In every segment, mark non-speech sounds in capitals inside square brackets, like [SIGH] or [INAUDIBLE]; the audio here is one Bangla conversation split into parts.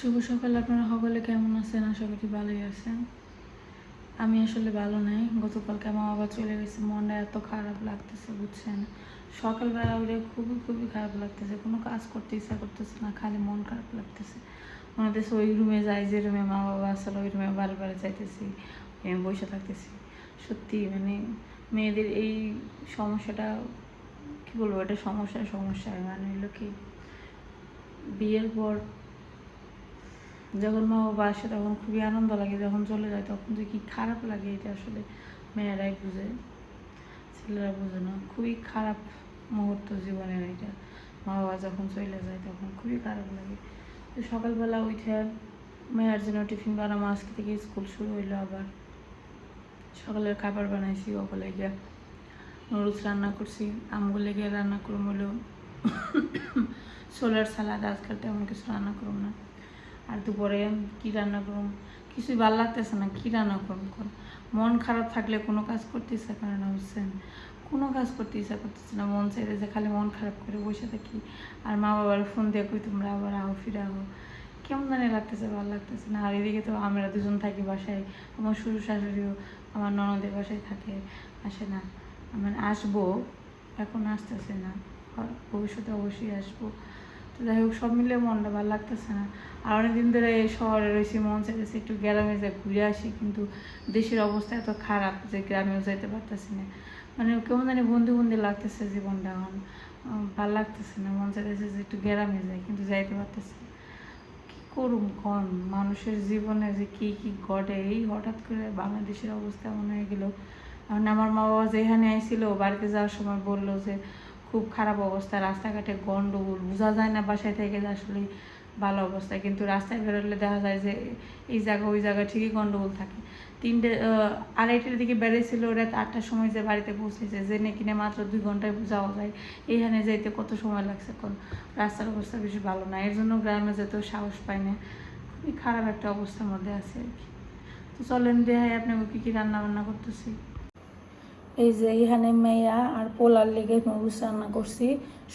শুভ সকাল, আপনারা সকলে কেমন আছেন? আশা করি ভালোই আছেন। আমি আসলে ভালো নাই। গতকালকে আমার বাবা চলে গেছে। মনটা এত খারাপ লাগতেছে, বুঝছেন? সকালবেলা উঠে খুবই খুবই খারাপ লাগতেছে। কোনো কাজ করতে ইচ্ছা করতেছে না, খালি মন খারাপ লাগতেছে। মনে হচ্ছে ওই রুমে যাই, যে রুমে মা বাবা আসলে ওই রুমে বারে বারে যাইতেছি আমি বসে থাকতেছি। সত্যি মানে মেয়েদের এই সমস্যাটা, কী বলব, এটা সমস্যা সমস্যা মানে হলো কি? বিয়ের পর যখন মা বাবা আসে তখন খুবই আনন্দ লাগে, যখন চলে যায় তখন যে কি খারাপ লাগে এটা আসলে মেয়েরাই বুঝে, ছেলেরা বুঝে না। খুবই খারাপ মুহূর্ত জীবনের এটা। মা বাবা যখন চলে যায় তখন খুবই খারাপ লাগে। তো সকালবেলা উঠে মেয়ের জন্য টিফিন বানাবো, আজকে থেকে স্কুল শুরু হইল আবার। সকালের খাবার বানাইছি ওগুলো গিয়ে নুডলস রান্না করছি, আমগুলো গিয়ে রান্না করুম হলো সোলার [COUGHS] সালাদ, আজকাল তেমন কিছু রান্না করুম না। আর দুপুরে কী রান্না করুম? কিছুই ভালো লাগতেছে না, কী রান্না করুম কোন মন খারাপ থাকলে কোনো কাজ করতে ইচ্ছা করে না, বুঝছেন? কোনো কাজ করতে ইচ্ছা করতেছে না, মন চাইতে যে খালি মন খারাপ করে বসে থাকি। আর মা বাবার ফোন দিয়ে কই, তোমরা আবার আও, ফিরে আও। কেমন জানি লাগতেছে, ভালো লাগতেছে না। আর এদিকে তো আমরা দুজন থাকি বাসায়, আমার শ্বশুর শাশুড়িও আমার ননদের বাসায় থাকে, আসে না। মানে আসব, এখন আসতেছে না। ভবিষ্যতে অবশ্যই আসব। যাই হোক, সব মিলে মনটা ভালো লাগতেছে না। আর অনেকদিন ধরে এই শহরে রয়েছি, মন চাইতেছে একটু গ্রামে যাই, ঘুরে আসি, কিন্তু দেশের অবস্থা এত খারাপ যে গ্রামেও যাইতে পারতেছি না। মানে কেমন জানি বন্দি বন্দি লাগতেছে জীবনটা এখন। ভালো লাগতেছে না, মন চাইতেছে যে একটু গ্রামে যাই, কিন্তু যাইতে পারতেছি না। কি করুম কন? মানুষের জীবনে যে কী কী ঘটে? এই হঠাৎ করে বাংলাদেশের অবস্থা এমন হয়ে গেল। এখন আমার মা বাবা যেখানে আইছিল, বাড়িতে যাওয়ার সময় বলল যে খুব খারাপ অবস্থা, রাস্তাঘাটে গন্ডগোল, বোঝা যায় না বাসায় থেকে যে আসলে ভালো অবস্থা। কিন্তু রাস্তায় বেরোলে দেখা যায় যে এই জায়গা, ওই জায়গা ঠিকই গন্ডগোল থাকে। তিনটে আড়াইটার দিকে বেরিয়েছিল, রাত আটটার সময় যে বাড়িতে পৌঁছেছে জেনে কিনে মাত্র দুই ঘন্টায় যাওয়া যায়। এইখানে যাইতে কত সময় লাগছে কোন রাস্তার অবস্থা বেশি ভালো না। এর জন্য গ্রামে যেতেও সাহস পায় না। খুবই খারাপ একটা অবস্থার মধ্যে আছে আর কি। তো চলেন দেখাই আপনাকে কী কী রান্না বান্না করতেছি। এই যে এখানে মেয়া আর পোলার লেগে নুডলস রান্না করছি,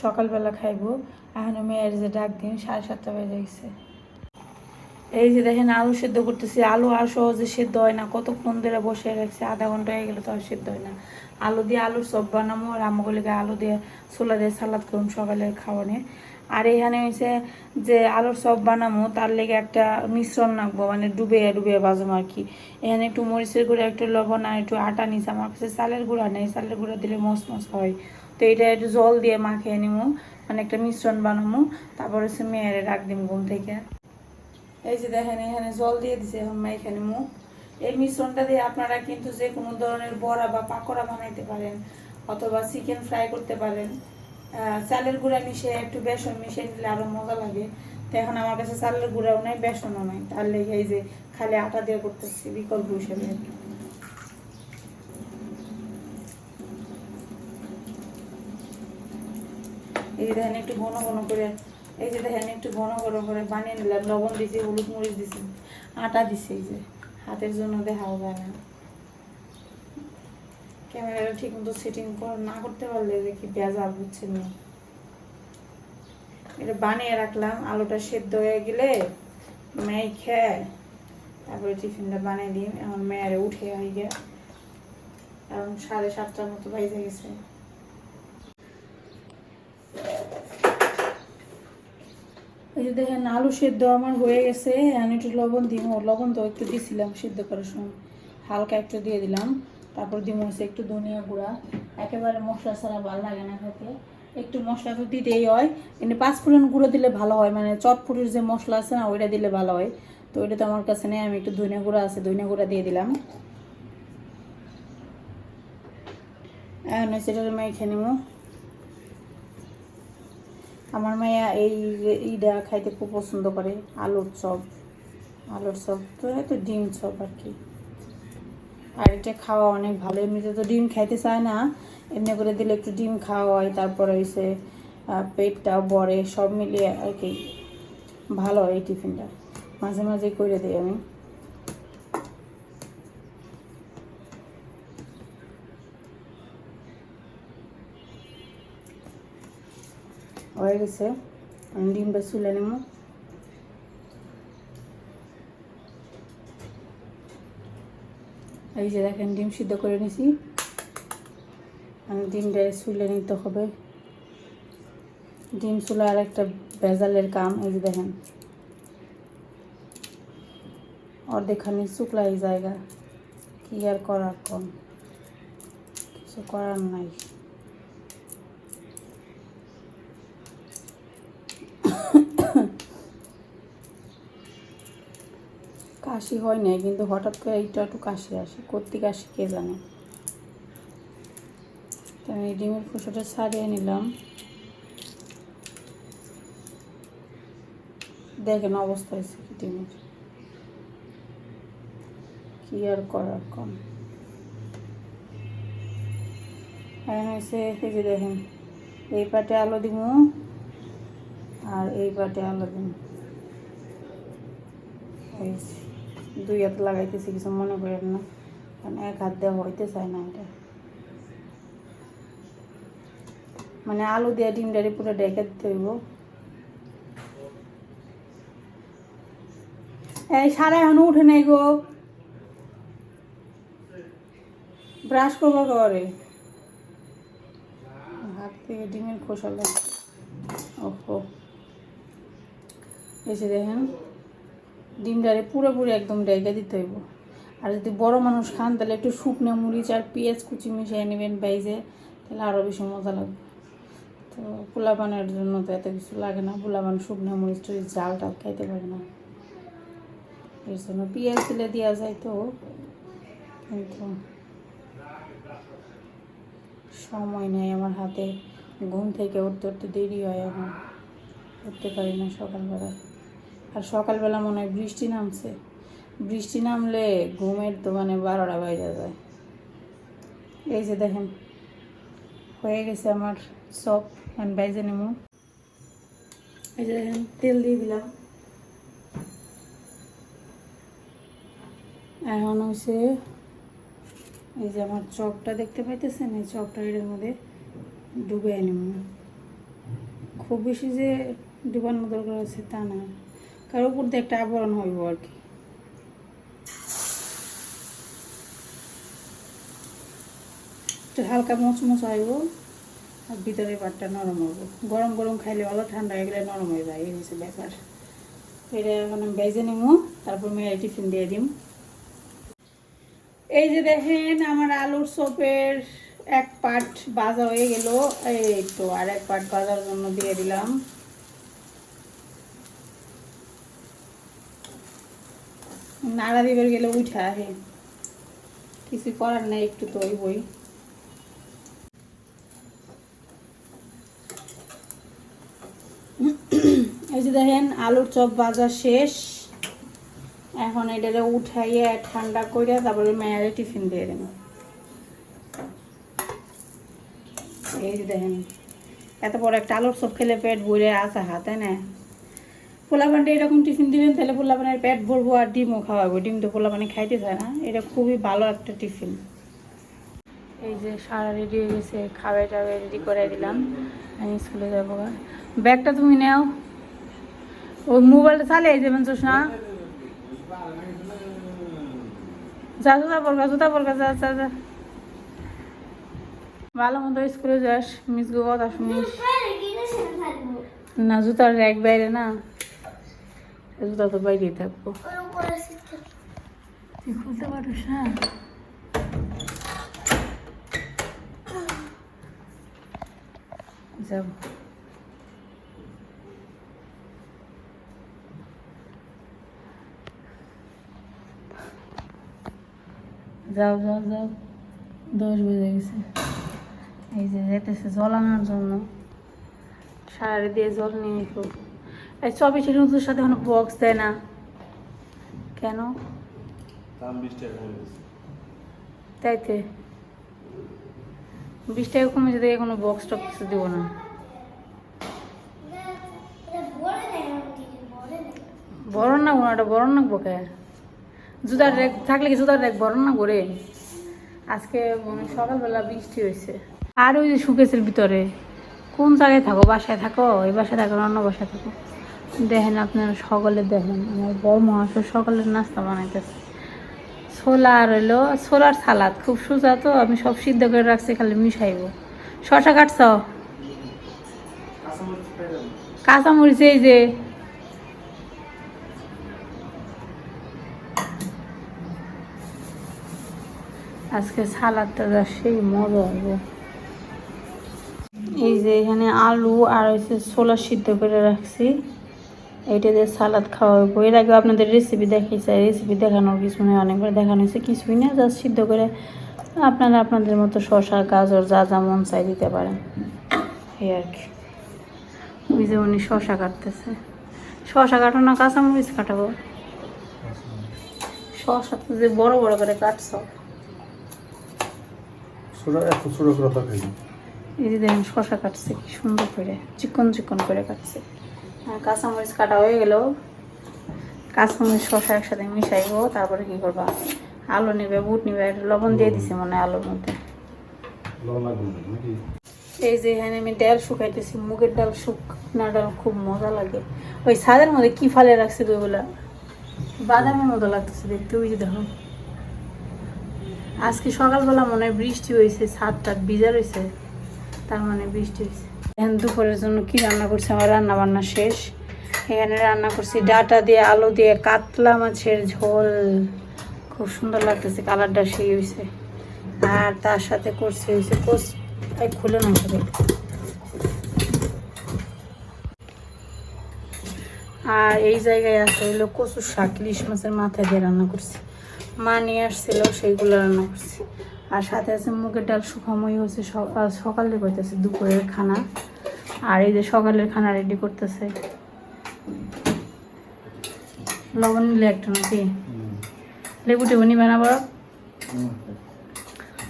সকালবেলা খাইবো। এখানে মেয়ের যে ডাক দিন, সাড়ে সাতটা বেজে গেছে। এই যে দেখেন আলু সেদ্ধ করতেছি। আলু আর সহজে সেদ্ধ হয় না। কতক্ষণ ধরে বসে রাখছি আধা ঘণ্টা হয়ে গেলে তো আর সেদ্ধ হয় না। আলু দিয়ে আলুর সব বানাবো আর আমগুলিকে আলু দিয়ে ছোলা দিয়ে সালাদ করুন সকালের খাওয়ানে। আর এখানে হয়েছে যে আলুর সব বানাবো তার লেগে একটা মিশ্রণ রাখব মানে ডুবে ডুবে বাজম আর কি। এখানে একটু মরিচের গুঁড়া, একটু লবণ আর একটু আটা নিছে। আমার কাছে চালের গুঁড়া নেই, চালের গুঁড়া দিলে মস মস হয়। তো এটা একটু জল দিয়ে মাখিয়ে নিবো মানে একটা মিশ্রণ বানাবো তারপরে হচ্ছে মেয়েরে রাখ দিম ঘুম থেকে। এই যে দেখেন, এখানে জল দিয়ে দিছে, এখন এখানে মুখ এই মিশ্রণটা দিয়ে আপনারা কিন্তু যে কোনো ধরনের বড়া বা পাকোড়া বানাইতে পারেন, অথবা চিকেন ফ্রাই করতে পারেন। চালের গুঁড়া মিশিয়ে একটু বেসন মিশিয়ে দিলে আরও মজা লাগে। এখন আমার কাছে চালের গুঁড়াও নাই, বেসনও নাই। তার লেগে এই যে খালি আটা দিয়ে করতেছি, বিকল্প হিসেবে। এই যে দেখেন একটু ঘন ঘন করে, এই যে দেখেন একটু ঘন ঘন করে বানিয়ে নিলাম। লবণ দিছি, হলুদ মরিচ দিছি, আটা দিছি এই যে। হাতের জন্য দেখাও যায় না। ক্যামেরাটা ঠিক মতো সেটিং না করতে পারলে যে কি বেজাল বুঝছেন না? এটা বানিয়ে রাখলাম, আলুটা সেদ্ধ হয়ে গেলে মেয়ে খেয়ে তারপরে টিফিনটা বানিয়ে দিন। এখন মেয়েরে উঠে হয়ে গে এখন সাড়ে সাতটার মতো বাইজে গেছে। এই যে দেখেন, আলু সেদ্ধ আমার হয়ে গেছে। আমি একটু লবণ দিই। লবণ তো একটু দিয়েছিলাম সেদ্ধ করার সময়। হালকা একটু দিয়ে দিলাম। তারপর দিব হচ্ছে একটু ধনিয়া গুঁড়া। একেবারে মশলা ছাড়া ভালো লাগে না খেতে। একটু মশলা তো দিতেই হয়। কিন্তু পাঁচফোড়ন গুঁড়ো দিলে ভালো হয় মানে চটফুটির যে মশলা আছে না, ওইটা দিলে ভালো হয়। তো ওইটা তো আমার কাছে নেই, আমি একটু ধনিয়া গুঁড়া আছে, ধনিয়া গুঁড়া দিয়ে দিলাম। এখন এটা মেখে নেব। আমার মায়া এই ইটা খাইতে খুব পছন্দ করে, আলুর চপ। আলুর চপ তো ডিম চপ আর কি। আর এটা খাওয়া অনেক ভালো। এমনিতে তো ডিম খাইতে চায় না। এমনি করে দিলে একটু ডিম খাওয়া হয়, তারপরে হয়েছে পেটটাও বড়ে সব মিলিয়ে আর কি ভালো এই টিফিনটা। মাঝে মাঝে করে দিই আমি। হয়ে গেছে। ডিমটা চুলে নেব। এই যে দেখেন, ডিম সিদ্ধ করে নিছি। আমি ডিমটা চুলে নিতে হবে। ডিম চুলা আর একটা ভেজালের কাম, এই যে দেখেন। অর্ধেকখানি শুকলাই জায়গা। কি আর করার কম? কিছু করার নাই। কাশি হয় নাই, কিন্তু হঠাৎ করে এইটা একটু কাশি আসে। কর্তি কাশি কে জানে? আমি ডিমের খোসাটা ছাড়িয়ে নিলাম। দেখেন অবস্থা হয়েছে কি ডিমের। কি আর করার কম। হয়েছে, এই যে দেখেন, এই পাটে আলো দিব আর এই পাটে আলো দিব হয়েছে। দুই হাত লাগাইতেছি, কিছু মনে করেন না। কারণ এক হাত দেওয়া হইতে চায় না এটা। মানে আলু দিয়ে ডিমটারে পুরো ডেকে দিতে হইব। এই সারা এখনও উঠে নাই গো। ব্রাশ করব করে হাত থেকে ডিমের খোসা লাগে ওহো। এসে দেখেন ডিমটারে পুরোপুরি একদম ডেকে দিতে হইব। আর যদি বড় মানুষ খান, তাহলে একটু শুকনো মরিচ আর পেঁয়াজ কুচি মিশিয়ে নেবেন বাইজে, তাহলে আরও বেশি মজা লাগবে। তো পোলাপানের জন্য তো এত কিছু লাগে না, পোলাপান শুকনো মরিচ টরিচ জাল টাল খাইতে পারে না। এর জন্য পেঁয়াজ দিলে দেওয়া যায় তো। কিন্তু সময় নেই আমার হাতে, ঘুম থেকে উঠতে উঠতে দেরি হয় এখন। উঠতে পারি না সকালবেলায় আর সকালবেলা মনে হয় বৃষ্টি নামছে। বৃষ্টি নামলে ঘুমের তো মানে বারোটা বাজে যায়। এই যে দেখেন, হয়ে গেছে আমার সব আমি বাইজে নেব এই যে দেখেন, তেল দিয়ে দিলাম। এখন হচ্ছে এই যে আমার চপটা দেখতে পাইতেছেন? এই চপটা এর মধ্যে ডুবে নিব খুব বেশি যে ডুবানোর দরকার আছে তা না। কারোর উপর দিয়ে একটা আবরণ হইব আর কি। একটু হালকা মচমচ হইব, আর ভিতরে পাটটা নরম হইব। গরম গরম খাইলে ভালো ঠান্ডা হয়ে গেলে নরম হয়ে যায়, এই হচ্ছে ব্যাপার। এটা এখন আমি বেজে নেব তারপর মেয়ের টিফিন দিয়ে দিম। এই যে দেখেন, আমার আলুর চপের এক পাট বাজা হয়ে গেল। এই তো আর এক পাট ভাজার জন্য দিয়ে দিলাম। নাড়া দিবার গেলে উঠা আহে কিছু করার নাই, একটু তো বই। এই যে দেখেন, আলুর চপ ভাজা শেষ। এখন এটারে উঠাইয়ে ঠান্ডা করে তারপরে মেয়ারে টিফিন দিয়ে দেন এই যে দেখেন, এত বড় একটা আলুর চপ খেলে পেট ভরে আসা হাতে, না? পোলাপানটা এরকম টিফিন দিবেন, তাহলে পোলাপানের পেট ভরবো আর ডিমও খাওয়াবো। ডিম তো পোলাপানে খাইতে চায় না। এটা খুবই ভালো একটা টিফিন। এই যে সারা রেডি হয়ে গেছে, খাওয়াই টাওয়াই রেডি করে দিলাম। আমি স্কুলে যাব। ব্যাগটা তুমি নাও। ওই মোবাইলটা চালিয়ে যাবেন চোস না যা, জুতা পরগা জুতা পরগা যা যা যা। ভালো মতো স্কুলে যাস, মিস গো, কথা শুনিস। না, জুতার র্যাক বাইরে না। জুতা তো বাইরেই থাকব। তুই খুলতে পারিস না? যাব যাও যাও যাও। দশ বেজে গেছে। এই যে যেতেছে জল আনার জন্য। সারারে দিয়ে জল নিয়ে খুব এই চব্বিশ নতুন সাথে কোনো বক্স দেয় না। কেন? দাম বিশ টাকা কমে গেছে। বিশ টাকা কমে যেতে কোনো বক্স টক কিছু দেবো না। বড় না ওনাটা বড় না বকে। জুতার র্যাক থাকলে কি জুতার র্যাক বড় না করে আজকে মানে সকালবেলা বৃষ্টি হয়েছে। আর ওই যে সুকেশের ভিতরে। কোন জায়গায় থাকো? বাসায় থাকো? এই বাসায় থাকো অন্য বাসায় থাকো? দেখেন আপনারা সকলে দেখেন, আমার বড় মহাশয় সকালের নাস্তা বানাইতেছে। ছোলা আর হইল, ছোলার সালাদ, খুব সোজা তো, আমি সব সিদ্ধ করে রাখছি, খালি মিশাইবো। শশা কাটছ? কাঁচামরিচ এই যে। আজকে সালাদটা যা সেই মজা হবে এই যে এখানে আলু আর হচ্ছে ছোলা সিদ্ধ করে রাখছি। এইটা দিয়ে সালাদ খাওয়া হইব এর আগে আপনাদের রেসিপি দেখিয়েছে রেসিপি দেখানোর কিছু নেই অনেকবার দেখানো হয়েছে কিছুই না জাস্ট সিদ্ধ করে আপনারা আপনাদের মতো শসা গাজর যা যা মন চাই দিতে পারেন। এই আর কি। ওই যে উনি শশা কাটতেছে। শশা কাটো না কাঁচামরিচ কাটাবো। শশা তো যে বড় বড় করে কাটছ। এই যে দেখুন শশা কাটছে কি সুন্দর করে চিকন চিকন করে কাটছে। আর কাঁচামরিচ কাটা হয়ে গেল। কাঁচামরিচ শশা একসাথে মিশাইবো তারপরে কি করবা? আলু নিবে বুট নিবে লবণ দিয়ে দিছে মনে হয় আলুর মধ্যে। এই যে এখানে আমি ডাল শুকাইতেছি মুগের ডাল শুকনা ডাল খুব মজা লাগে। ওই ছাদের মধ্যে কি ফালে রাখছে ওইগুলা বাদামের মতো লাগতেছে দেখতে ওই যে দেখো। আজকে সকালবেলা মনে হয় বৃষ্টি হয়েছে ছাদ টাদ ভিজা রয়েছে তার মানে বৃষ্টি হয়েছে এখন দুপুরের জন্য কি রান্না করছি? আমার রান্না বান্না শেষ। এখানে রান্না করছি ডাটা দিয়ে, আলু দিয়ে, কাতলা মাছের ঝোল। খুব সুন্দর লাগতেছে কালারটা, সেই হয়েছে আর তার সাথে করছি হয়েছে এই খুলে না করে আর এই জায়গায় আছে হইল কচু শাক, ইলিশ মাছের মাথায় দিয়ে রান্না করছি। মা নিয়ে আসছিল, সেইগুলো রান্না করছি। আর সাথে আছে মুগের ডাল শুকাময় হচ্ছে সকাল সকালে করতেছে দুপুরের খানা। আর এই যে সকালের খানা রেডি করতেছে। লবণ নিলে একটা নাকি? লেবু টেবু নিবে না বড়?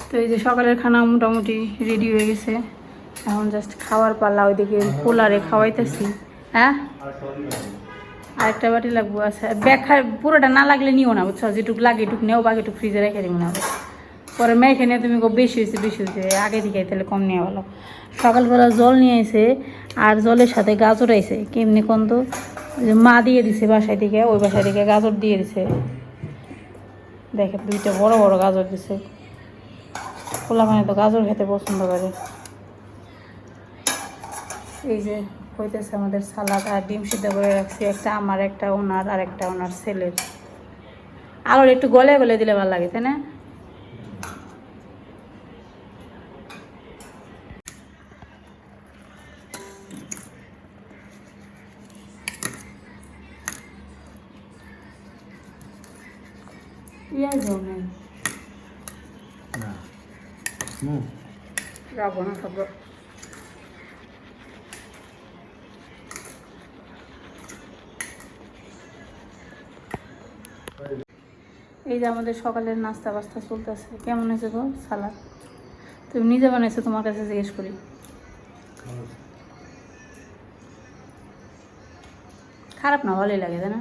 তো এই যে সকালের খানা মোটামুটি রেডি হয়ে গেছে। এখন জাস্ট খাওয়ার পাল্লা ওইদিকে পোলারে খাওয়াইতেছি। হ্যাঁ? আরেকটা বাটি লাগবো আচ্ছা ব্যাগ পুরোটা না লাগলে নিও না বুঝছ? যেটুকু লাগে এটুকু নেও বাকি ফ্রিজে রেখে দিব না। পরে মেখে নিয়ে তুমি বেশি হয়েছে বেশি হয়েছে। আগে থেকে তাহলে কম নিয়ে ভালো। সকালবেলা জল নিয়ে এসে আর জলের সাথে গাজর আইছে। কেমনি কোন তো? মা দিয়ে দিছে বাসায় থেকে, ওই বাসায় থেকে গাজর দিয়ে দিছে। দেখে দুইটা বড় বড় গাজর দিছে। খোলা মানে তো গাজর খেতে পছন্দ করে। এই যে হইতেছে আমাদের সালাদ আর ডিম সিদ্ধ করে রাখছি। একটা আমার, একটা ওনার আর একটা ওনার ছেলের। আলুর একটু গলে গলে দিলে ভালো লাগে, তাই না? এই যে আমাদের সকালের নাস্তা বাস্তা চলতেছে। কেমন হয়েছে গো সালাদ? তুমি নিজে বানাইছো, তোমার কাছে জিজ্ঞেস করি। খারাপ না, ভালোই লাগে তাই না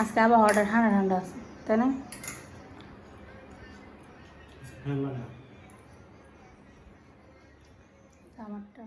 আজকে আবহাওয়াটা ঠান্ডা ঠান্ডা আছে। তাই না? হ্যাঁ মানে। আমারটা